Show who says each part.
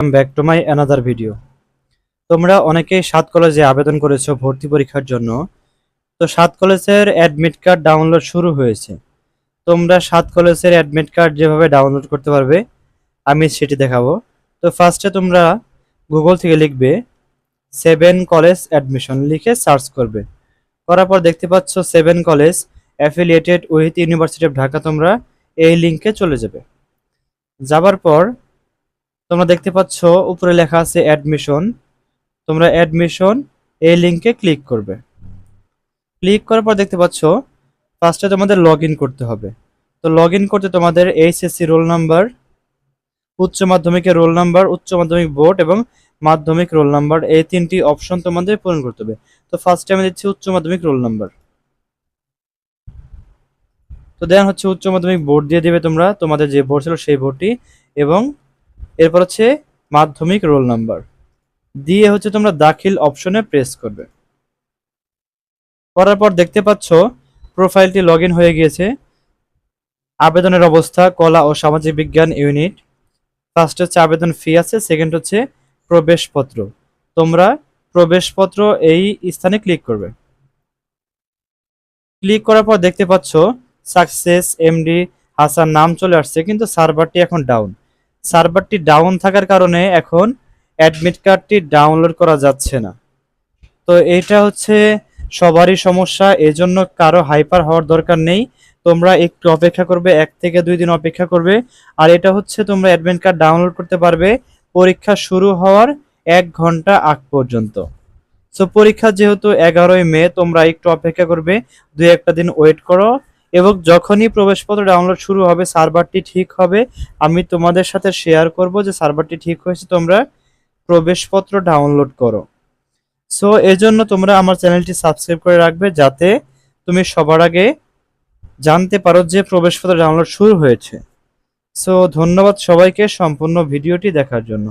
Speaker 1: Back to my another video তোমরা অনেকেই সাত কলেজে আবেদন করেছ ভর্তি পরীক্ষার জন্য। তো সাত কলেজের অ্যাডমিট কার্ড ডাউনলোড শুরু হয়েছে। তোমরা সাত কলেজের অ্যাডমিট কার্ড যেভাবে ডাউনলোড করতে পারবে, আমি সেটি দেখাবো। তো ফার্স্টে তোমরা গুগল থেকে লিখবে সেভেন কলেজ অ্যাডমিশন লিখে সার্চ করবে। করার পর দেখতে পাচ্ছ seven college affiliated with university of Dhaka তোমরা এই লিঙ্কে চলে যাবে। যাবার পর তোমরা দেখতে পাচ্ছ, উপরে লেখা আছে অ্যাডমিশন তোমরা অ্যাডমিশন এই লিঙ্কে ক্লিক করবে। ক্লিক করার পর দেখতে পাচ্ছ ফার্স্টে তোমাদের লগ করতে হবে। তো লগ করতে তোমাদের এইচএসসি রোল নাম্বার উচ্চ মাধ্যমিকের রোল নাম্বার উচ্চ মাধ্যমিক বোর্ড এবং মাধ্যমিক রোল নাম্বার এই তিনটি অপশন তোমাদের পূরণ করতে হবে। তো ফার্স্টে আমি দিচ্ছি উচ্চ মাধ্যমিক রোল নাম্বার তো দেন হচ্ছে উচ্চ মাধ্যমিক বোর্ড দিয়ে দেবে তোমরা, তোমাদের যে বোর্ড ছিল সেই বোর্ডটি এবং এরপর হচ্ছে মাধ্যমিক রোল নাম্বার। দিয়ে হচ্ছে তোমরা দাখিল অপশনে প্রেস করবে। করার পর দেখতে পাচ্ছ প্রোফাইলটি লগ হয়ে গিয়েছে। আবেদনের অবস্থা, কলা ও সামাজিক বিজ্ঞান ইউনিট ফার্স্ট হচ্ছে আবেদন ফি আছে সেকেন্ড হচ্ছে প্রবেশপত্র। তোমরা প্রবেশপত্র এই স্থানে ক্লিক করবে। ক্লিক করার পর দেখতে পাচ্ছ সাকসেস এমডি হাসান নাম চলে আসছে, কিন্তু সার্ভারটি এখন ডাউন সার্ভারটি ডাউন থাকার কারণে এখন অ্যাডমিট কার্ডটি ডাউনলোড করা যাচ্ছে না। তো এটা হচ্ছে সবারই সমস্যা, এজন্য কারও হাইপার হওয়ার দরকার নেই। তোমরা একটু অপেক্ষা করবে, এক থেকে দুই দিন অপেক্ষা করবে। আর এটা হচ্ছে তোমরা অ্যাডমিট কার্ড ডাউনলোড করতে পারবে পরীক্ষা শুরু হওয়ার এক ঘণ্টা আগ পর্যন্ত। সো পরীক্ষা যেহেতু এগারোই মে, তোমরা একটু অপেক্ষা করবে, দুই একটা দিন ওয়েট করো। এবং যখনই প্রবেশপত্র ডাউনলোড শুরু হবে, সার্ভারটি ঠিক হবে। আমি তোমাদের সাথে শেয়ার করব যে সার্ভারটি ঠিক হয়েছে, তোমরা প্রবেশপত্র ডাউনলোড করো। সো এজন্য তোমরা আমার চ্যানেলটি সাবস্ক্রাইব করে রাখবে যাতে তুমি সবার আগে জানতে পারো যে প্রবেশপত্র ডাউনলোড শুরু হয়েছে। সো ধন্যবাদ সবাইকে সম্পূর্ণ ভিডিওটি দেখার জন্য।